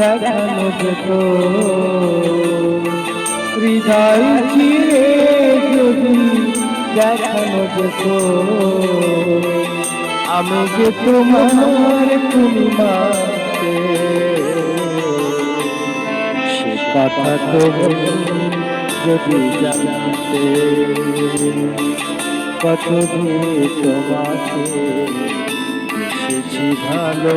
দেখানো যেত হৃদয় চিরে যদি দেখানো যেত, আমি যে তোমার তুমি মাতে সে কথা তুমি যদি জানতে, কত তোমাকে, এসেছি ভালো।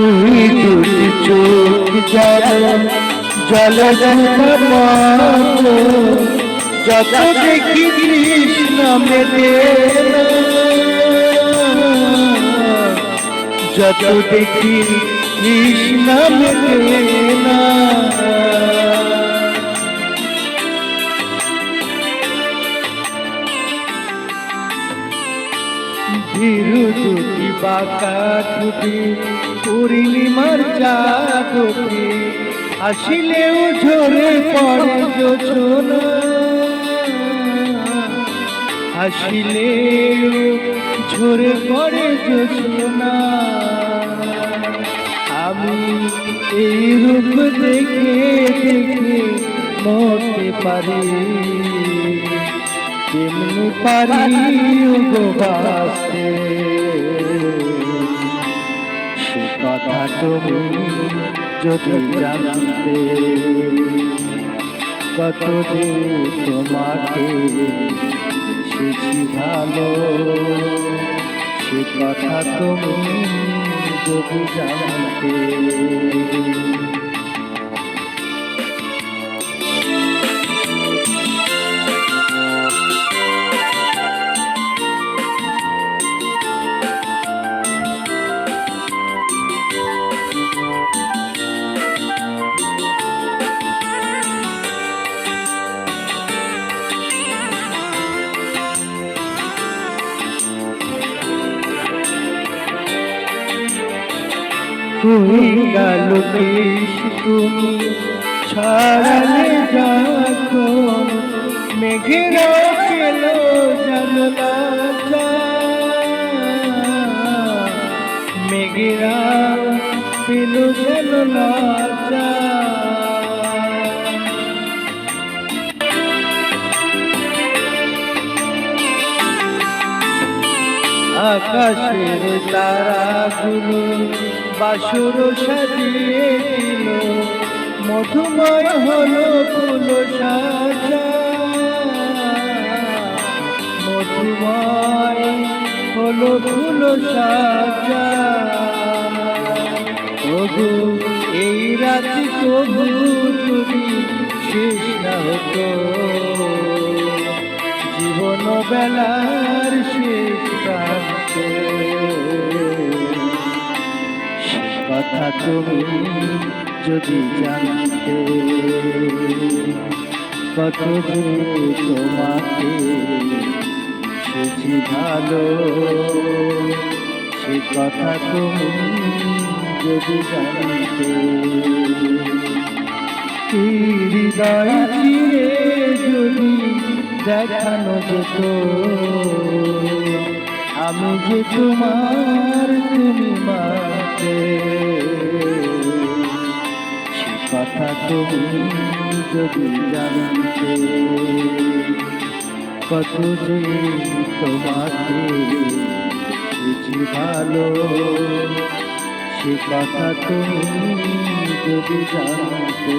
তুই দুটি চোখ জল জল যত দেখি কৃষ্ণ যত দেখি কৃষ্ণ ধীরু দুটি বাঁকা দুটি পূর্ণিমার চাঁদকে আসিলেও ঝরে পড়ে যোছনা আসিলেও ঝরে পড়ে যোছনা আমি এই রূপ দেখে দেখে মরতে পারি। কেমনি পারি উপবাসে সে কথা তুমি যদি জানতে, কত যে তোমাকে শিখি ভালো, সে কথা তুমি যদি জানতে হয়ে গেল বেশ তুমি। ছাড়ালে যখন মেঘেরা পেল জানলা মেঘেরা পেল জানলা আকাশের তারাগুলো বাসুর সাজিয়ে দিল মধুময় হলো ফুল সাজা। মধুময় হলো ফুল সাজা। তবু এই রাতি তবু তুমি শেষ হতো। জীবন বেলার শেষ কথা তুমি যদি জানতে কত তোমাকে সেছি ভালো, সে কথা তুমি যদি জানতে হৃদয় যদি দেখানো যেত, আমি যে তোমার তুমি মাতে সে কথা তুমি যদি জানতে, কত যে তোমাকে বুঝি ভালো, সে কথা তুমি যদি জানতে